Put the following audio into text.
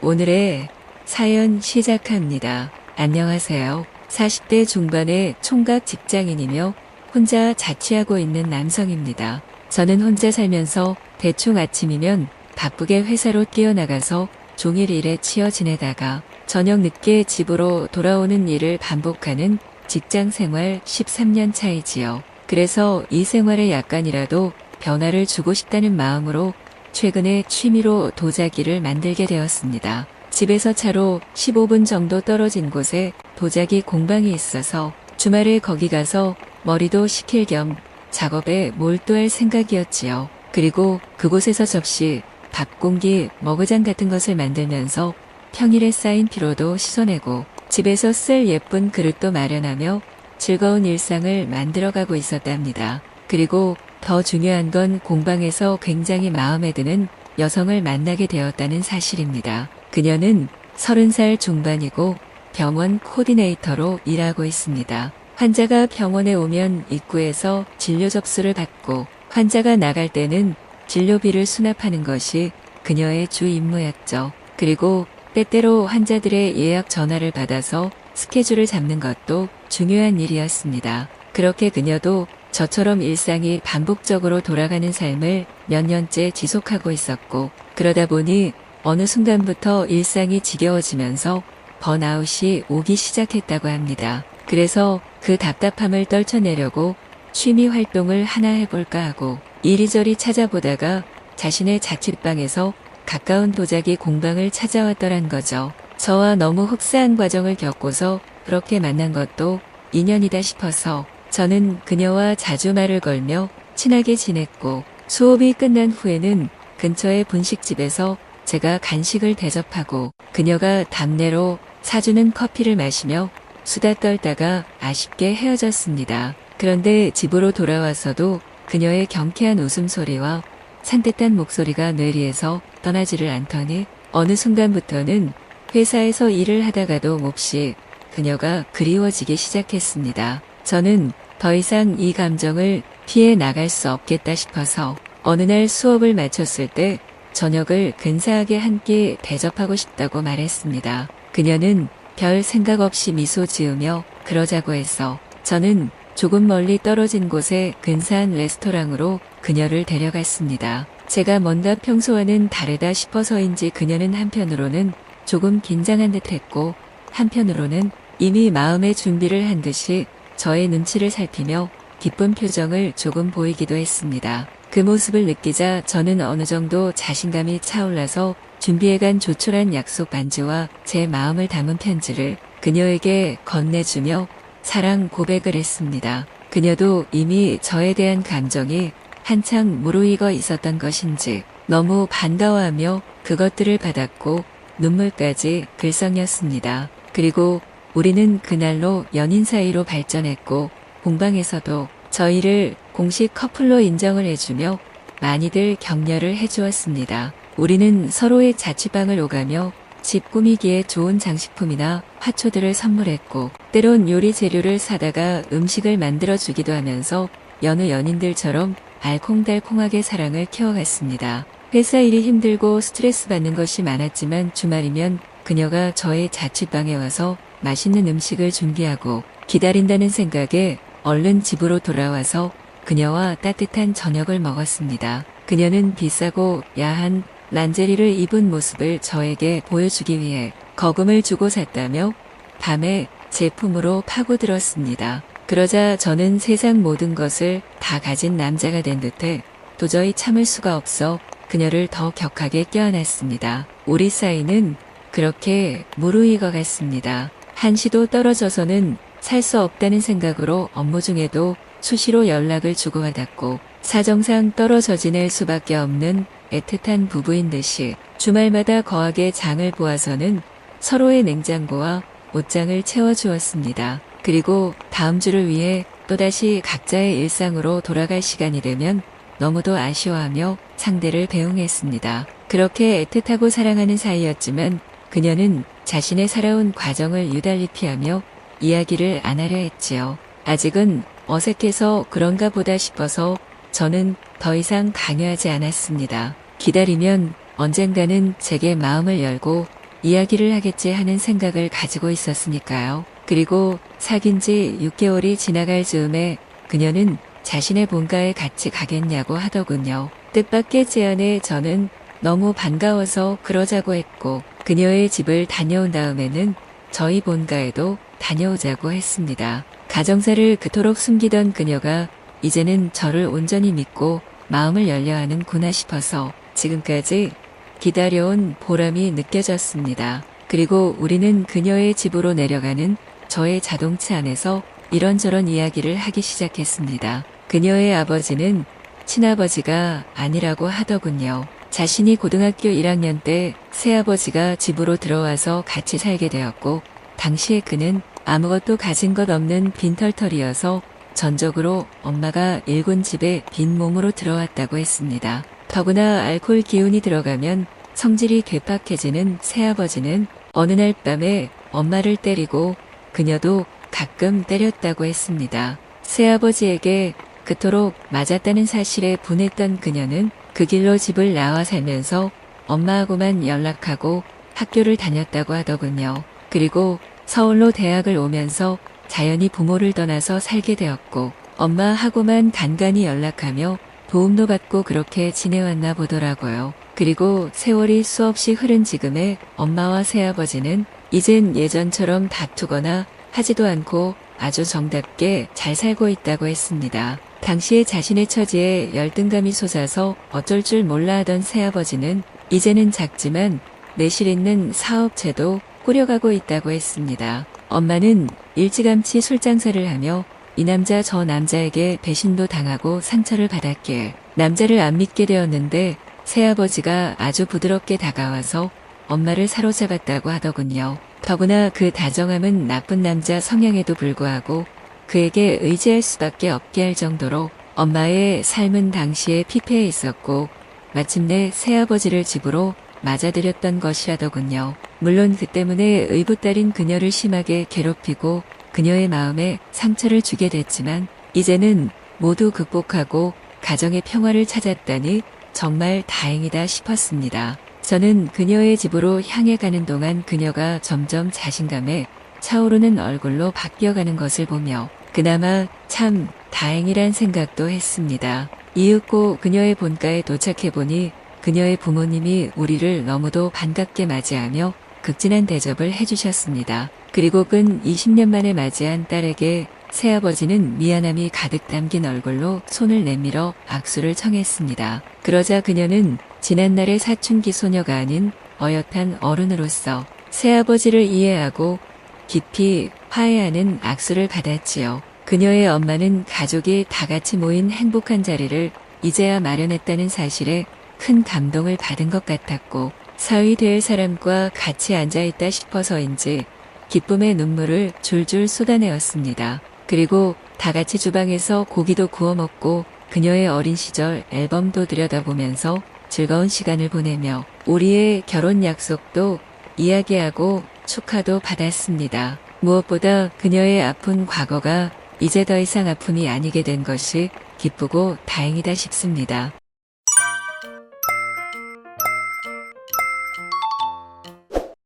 오늘의 사연 시작합니다. 안녕하세요. 40대 중반의 총각 직장인이며 혼자 자취하고 있는 남성입니다. 저는 혼자 살면서 대충 아침이면 바쁘게 회사로 뛰어나가서 종일 일에 치여 지내다가 저녁 늦게 집으로 돌아오는 일을 반복하는 직장 생활 13년 차이지요. 그래서 이 생활에 약간이라도 변화를 주고 싶다는 마음으로 최근에 취미로 도자기를 만들게 되었습니다. 집에서 차로 15분 정도 떨어진 곳에 도자기 공방이 있어서 주말에 거기 가서 머리도 식힐 겸 작업에 몰두할 생각이었지요. 그리고 그곳에서 접시, 밥 공기, 머그잔 같은 것을 만들면서 평일에 쌓인 피로도 씻어내고 집에서 쓸 예쁜 그릇도 마련하며 즐거운 일상을 만들어가고 있었답니다. 그리고 더 중요한 건 공방에서 굉장히 마음에 드는 여성을 만나게 되었다는 사실입니다. 그녀는 30살 중반이고 병원 코디네이터로 일하고 있습니다. 환자가 병원에 오면 입구에서 진료 접수를 받고 환자가 나갈 때는 진료비를 수납하는 것이 그녀의 주 임무였죠. 그리고 때때로 환자들의 예약 전화를 받아서 스케줄을 잡는 것도 중요한 일이었습니다. 그렇게 그녀도 저처럼 일상이 반복적으로 돌아가는 삶을 몇 년째 지속하고 있었고, 그러다 보니 어느 순간부터 일상이 지겨워지면서 번아웃이 오기 시작했다고 합니다. 그래서 그 답답함을 떨쳐내려고 취미 활동을 하나 해볼까 하고 이리저리 찾아보다가 자신의 자취방에서 가까운 도자기 공방을 찾아왔더란 거죠. 저와 너무 흡사한 과정을 겪고서 그렇게 만난 것도 인연이다 싶어서 저는 그녀와 자주 말을 걸며 친하게 지냈고 수업이 끝난 후에는 근처의 분식집에서 제가 간식을 대접하고 그녀가 담내로 사주는 커피를 마시며 수다 떨다가 아쉽게 헤어졌습니다. 그런데 집으로 돌아와서도 그녀의 경쾌한 웃음소리와 산뜻한 목소리가 뇌리에서 떠나지를 않더니 어느 순간부터는 회사에서 일을 하다가도 몹시 그녀가 그리워지기 시작했습니다. 저는 더 이상 이 감정을 피해 나갈 수 없겠다 싶어서 어느 날 수업을 마쳤을 때 저녁을 근사하게 한 끼 대접하고 싶다고 말했습니다. 그녀는 별 생각 없이 미소 지으며 그러자고 해서 저는 조금 멀리 떨어진 곳에 근사한 레스토랑으로 그녀를 데려갔습니다. 제가 뭔가 평소와는 다르다 싶어서인지 그녀는 한편으로는 조금 긴장한 듯 했고 한편으로는 이미 마음의 준비를 한 듯이 저의 눈치를 살피며 기쁜 표정을 조금 보이기도 했습니다. 그 모습을 느끼자 저는 어느 정도 자신감이 차올라서 준비해간 조촐한 약속 반지와 제 마음을 담은 편지를 그녀에게 건네주며 사랑 고백을 했습니다. 그녀도 이미 저에 대한 감정이 한창 무르익어 있었던 것인지 너무 반가워하며 그것들을 받았고 눈물까지 글썽였습니다. 그리고 우리는 그날로 연인 사이로 발전했고 공방에서도 저희를 공식 커플로 인정을 해주며 많이들 격려를 해주었습니다. 우리는 서로의 자취방을 오가며 집 꾸미기에 좋은 장식품이나 화초들을 선물했고 때론 요리 재료를 사다가 음식을 만들어 주기도 하면서 여느 연인들처럼 알콩달콩하게 사랑을 키워갔습니다. 회사 일이 힘들고 스트레스 받는 것이 많았지만 주말이면 그녀가 저의 자취방에 와서 맛있는 음식을 준비하고 기다린다는 생각에 얼른 집으로 돌아와서 그녀와 따뜻한 저녁을 먹었습니다. 그녀는 비싸고 야한 란제리를 입은 모습을 저에게 보여주기 위해 거금을 주고 샀다며 밤에 제품으로 파고들었습니다. 그러자 저는 세상 모든 것을 다 가진 남자가 된 듯해 도저히 참을 수가 없어 그녀를 더 격하게 껴안았습니다. 우리 사이는 그렇게 무르익어 갔습니다. 한시도 떨어져서는 살 수 없다는 생각으로 업무 중에도 수시로 연락을 주고받았고 사정상 떨어져 지낼 수밖에 없는 애틋한 부부인 듯이 주말마다 거하게 장을 보아서는 서로의 냉장고와 옷장을 채워주었습니다. 그리고 다음 주를 위해 또다시 각자의 일상으로 돌아갈 시간이 되면 너무도 아쉬워하며 상대를 배웅했습니다. 그렇게 애틋하고 사랑하는 사이였지만 그녀는 자신의 살아온 과정을 유달리 피하며 이야기를 안 하려 했지요. 아직은 어색해서 그런가 보다 싶어서 저는 더 이상 강요하지 않았습니다. 기다리면 언젠가는 제게 마음을 열고 이야기를 하겠지 하는 생각을 가지고 있었으니까요. 그리고 사귄 지 6개월이 지나갈 즈음에 그녀는 자신의 본가에 같이 가겠냐고 하더군요. 뜻밖의 제안에 저는 너무 반가워서 그러자고 했고 그녀의 집을 다녀온 다음에는 저희 본가에도 다녀오자고 했습니다. 가정사를 그토록 숨기던 그녀가 이제는 저를 온전히 믿고 마음을 열려 하는구나 싶어서 지금까지 기다려온 보람이 느껴졌습니다. 그리고 우리는 그녀의 집으로 내려가는 저의 자동차 안에서 이런저런 이야기를 하기 시작했습니다. 그녀의 아버지는 친아버지가 아니라고 하더군요. 자신이 고등학교 1학년 때 새아버지가 집으로 들어와서 같이 살게 되었고, 당시에 그는 아무것도 가진 것 없는 빈털털이어서 전적으로 엄마가 일군 집에 빈 몸으로 들어왔다고 했습니다. 더구나 알코올 기운이 들어가면 성질이 괴팍해지는 새아버지는 어느 날 밤에 엄마를 때리고 그녀도 가끔 때렸다고 했습니다. 새아버지에게 그토록 맞았다는 사실에 분했던 그녀는 그 길로 집을 나와 살면서 엄마하고만 연락하고 학교를 다녔다고 하더군요. 그리고 서울로 대학을 오면서 자연히 부모를 떠나서 살게 되었고 엄마하고만 간간히 연락하며 도움도 받고 그렇게 지내왔나 보더라고요. 그리고 세월이 수없이 흐른 지금의 엄마와 새아버지는 이젠 예전처럼 다투거나 하지도 않고 아주 정답게 잘 살고 있다고 했습니다. 당시에 자신의 처지에 열등감이 솟아서 어쩔 줄 몰라 하던 새아버지는 이제는 작지만 내실 있는 사업체도 꾸려가고 있다고 했습니다. 엄마는 일찌감치 술장사를 하며 이 남자 저 남자에게 배신도 당하고 상처를 받았기에 남자를 안 믿게 되었는데 새아버지가 아주 부드럽게 다가와서 엄마를 사로잡았다고 하더군요. 더구나 그 다정함은 나쁜 남자 성향에도 불구하고 그에게 의지할 수밖에 없게 할 정도로 엄마의 삶은 당시에 피폐해 있었고 마침내 새아버지를 집으로 맞아들였던 것이라더군요. 물론 그 때문에 의붓딸인 그녀를 심하게 괴롭히고 그녀의 마음에 상처를 주게 됐지만 이제는 모두 극복하고 가정의 평화를 찾았다니 정말 다행이다 싶었습니다. 저는 그녀의 집으로 향해 가는 동안 그녀가 점점 자신감에 차오르는 얼굴로 바뀌어가는 것을 보며 그나마 참 다행이란 생각도 했습니다. 이윽고 그녀의 본가에 도착해보니 그녀의 부모님이 우리를 너무도 반갑게 맞이하며 극진한 대접을 해주셨습니다. 그리고 근 20년 만에 맞이한 딸에게 새아버지는 미안함이 가득 담긴 얼굴로 손을 내밀어 악수를 청했습니다. 그러자 그녀는 지난날의 사춘기 소녀가 아닌 어엿한 어른으로서 새아버지를 이해하고 깊이 화해하는 악수를 받았지요. 그녀의 엄마는 가족이 다 같이 모인 행복한 자리를 이제야 마련했다는 사실에 큰 감동을 받은 것 같았고 사위 될 사람과 같이 앉아있다 싶어서인지 기쁨의 눈물을 줄줄 쏟아내었습니다. 그리고 다 같이 주방에서 고기도 구워 먹고 그녀의 어린 시절 앨범도 들여다보면서 즐거운 시간을 보내며 우리의 결혼 약속도 이야기하고 축하도 받았습니다. 무엇보다 그녀의 아픈 과거가 이제 더 이상 아픔이 아니게 된 것이 기쁘고 다행이다 싶습니다.